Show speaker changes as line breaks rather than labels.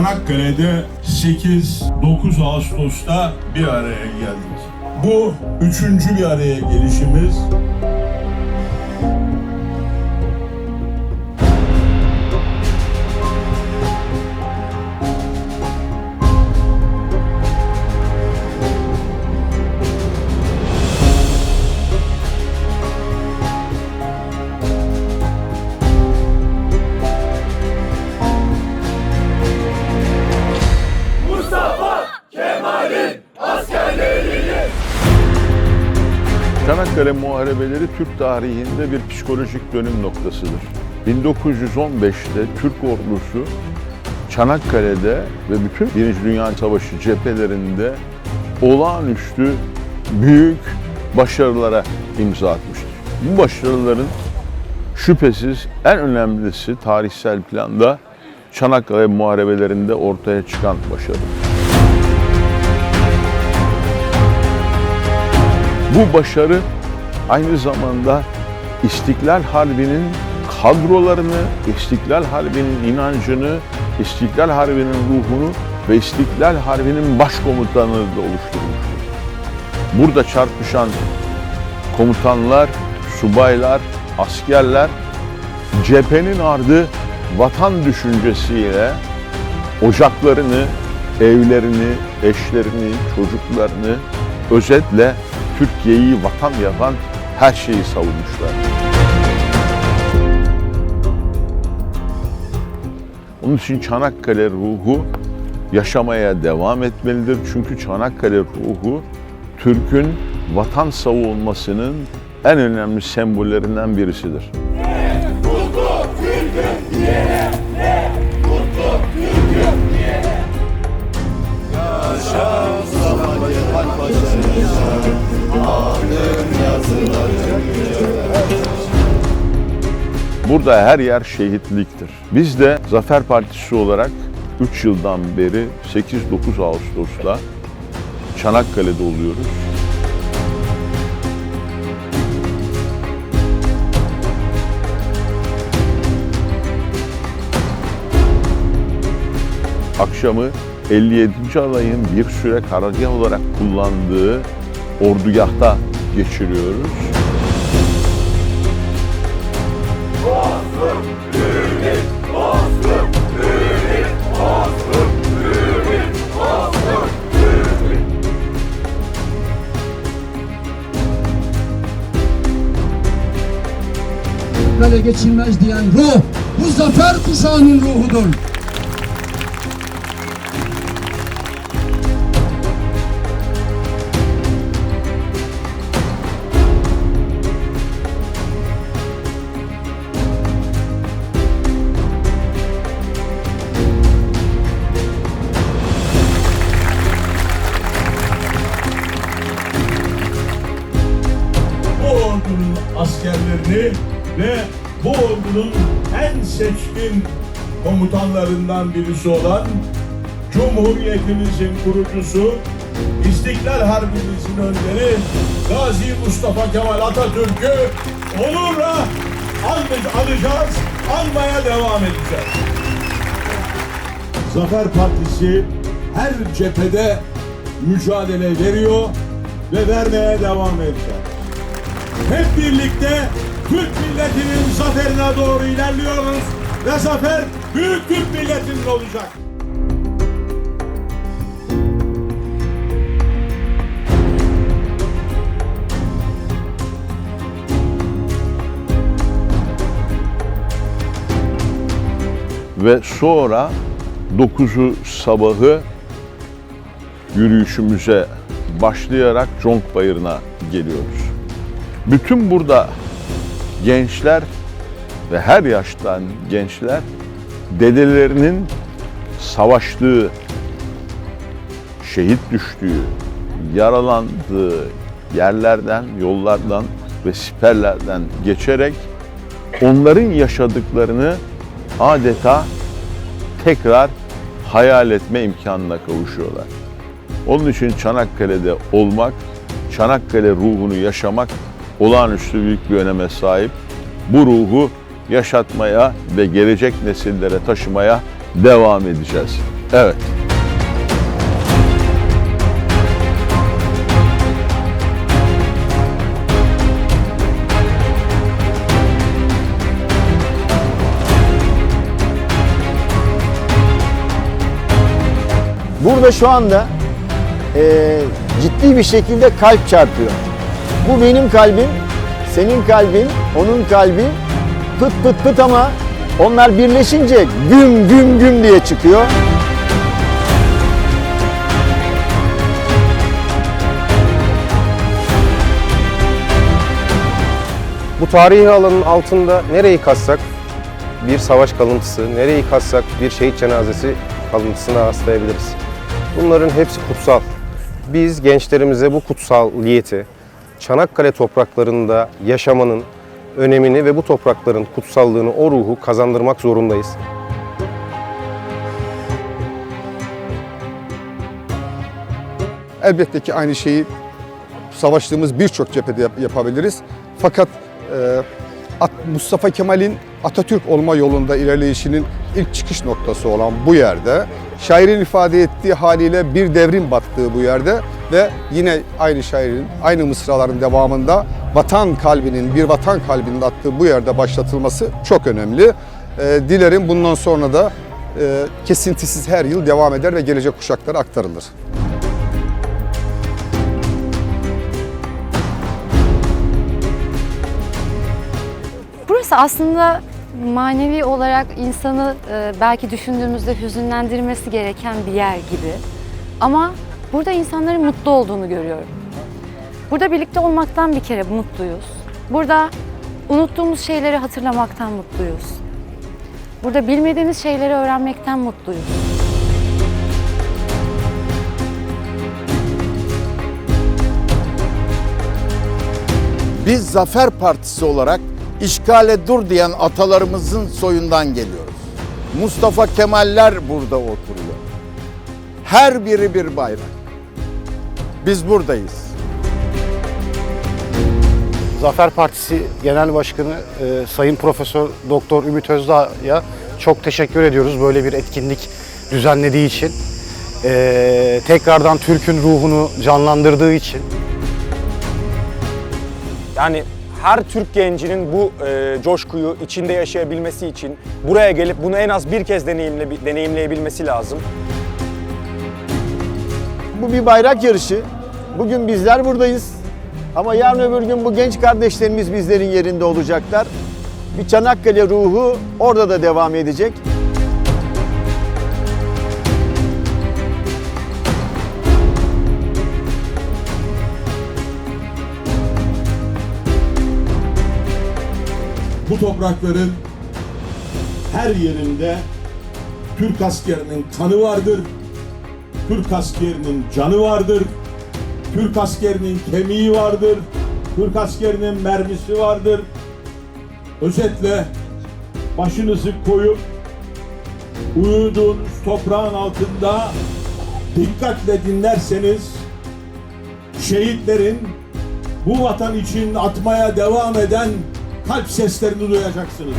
Çanakkale'de 8-9 Ağustos'ta bir araya geldik. Bu üçüncü bir araya gelişimiz.
Muharebeleri Türk tarihinde bir psikolojik dönüm noktasıdır. 1915'te Türk ordusu Çanakkale'de ve bütün Birinci Dünya Savaşı cephelerinde olağanüstü büyük başarılara imza atmıştır. Bu başarıların şüphesiz en önemlisi tarihsel planda Çanakkale Muharebelerinde ortaya çıkan başarı. Bu başarı aynı zamanda İstiklal Harbi'nin kadrolarını, İstiklal Harbi'nin inancını, İstiklal Harbi'nin ruhunu ve İstiklal Harbi'nin başkomutanını da oluşturmuştur. Burada çarpışan komutanlar, subaylar, askerler cephenin ardı vatan düşüncesiyle ocaklarını, evlerini, eşlerini, çocuklarını özetle Türkiye'yi vatan yapan her şeyi savunmuşlar. Onun için Çanakkale ruhu yaşamaya devam etmelidir. Çünkü Çanakkale ruhu Türk'ün vatan savunmasının en önemli sembollerinden birisidir. Burada her yer şehitliktir. Biz de Zafer Partisi olarak 3 yıldan beri 8-9 Ağustos'ta Çanakkale'de oluyoruz. Akşamı 57. alayın bir süre karargah olarak kullandığı ordugahta geçiriyoruz.
Kale geçilmez diyen ruh, bu zafer kuşağının ruhudur.
Askerlerini ve bu ordunun en seçkin komutanlarından birisi olan Cumhuriyetimizin kurucusu, İstiklal Harbimizin önderi Gazi Mustafa Kemal Atatürk'ü onurla an- anacağız, anmaya devam edeceğiz. Zafer Partisi her cephede mücadele veriyor ve vermeye devam edecek. Hep birlikte Türk milletinin zaferine doğru ilerliyoruz ve zafer büyük Türk milletinin olacak.
ve sonra 9'u sabahı yürüyüşümüze başlayarak Conk Bayırı'na geliyoruz. Bütün burada gençler ve her yaştan gençler dedelerinin savaştığı, şehit düştüğü, yaralandığı yerlerden, yollardan ve siperlerden geçerek onların yaşadıklarını adeta tekrar hayal etme imkanına kavuşuyorlar. Onun için Çanakkale'de olmak, Çanakkale ruhunu yaşamak olağanüstü büyük bir öneme sahip. Bu ruhu yaşatmaya ve gelecek nesillere taşımaya devam edeceğiz. Evet.
Burada şu anda e, ciddi bir şekilde kalp çarpıyor. Bu benim kalbim, senin kalbin, onun kalbi pıt pıt pıt ama onlar birleşince güm güm güm diye çıkıyor.
Bu tarihi alanın altında nereyi kazsak bir savaş kalıntısı, nereyi kazsak bir şehit cenazesi kalıntısına rastlayabiliriz. Bunların hepsi kutsal. Biz gençlerimize bu kutsalliyeti, Çanakkale topraklarında yaşamanın önemini ve bu toprakların kutsallığını, o ruhu kazandırmak zorundayız.
Elbette ki aynı şeyi savaştığımız birçok cephede yap- yapabiliriz. Fakat e, Mustafa Kemal'in Atatürk olma yolunda ilerleyişinin ilk çıkış noktası olan bu yerde, şairin ifade ettiği haliyle bir devrim battığı bu yerde ve yine aynı şairin, aynı mısraların devamında vatan kalbinin, bir vatan kalbinin attığı bu yerde başlatılması çok önemli. E, dilerim bundan sonra da e, kesintisiz her yıl devam eder ve gelecek kuşaklara aktarılır.
Burası aslında manevi olarak insanı e, belki düşündüğümüzde hüzünlendirmesi gereken bir yer gibi. Ama burada insanların mutlu olduğunu görüyorum. Burada birlikte olmaktan bir kere mutluyuz. Burada unuttuğumuz şeyleri hatırlamaktan mutluyuz. Burada bilmediğimiz şeyleri öğrenmekten mutluyuz.
Biz Zafer Partisi olarak işgale dur diyen atalarımızın soyundan geliyoruz. Mustafa Kemaller burada oturuyor. Her biri bir bayrak. Biz buradayız.
Zafer Partisi Genel Başkanı e, Sayın Profesör Doktor Ümit Özdağ'a çok teşekkür ediyoruz böyle bir etkinlik düzenlediği için. E, tekrardan Türk'ün ruhunu canlandırdığı için.
Yani her Türk gencinin bu e, coşkuyu içinde yaşayabilmesi için buraya gelip bunu en az bir kez deneyimle, deneyimleyebilmesi lazım.
Bu bir bayrak yarışı. Bugün bizler buradayız. Ama yarın öbür gün bu genç kardeşlerimiz bizlerin yerinde olacaklar. Bir Çanakkale ruhu orada da devam edecek.
Bu toprakların her yerinde Türk askerinin kanı vardır. Türk askerinin canı vardır. Türk askerinin kemiği vardır. Türk askerinin mermisi vardır. Özetle başınızı koyup uyuduğunuz toprağın altında dikkatle dinlerseniz şehitlerin bu vatan için atmaya devam eden kalp seslerini duyacaksınız.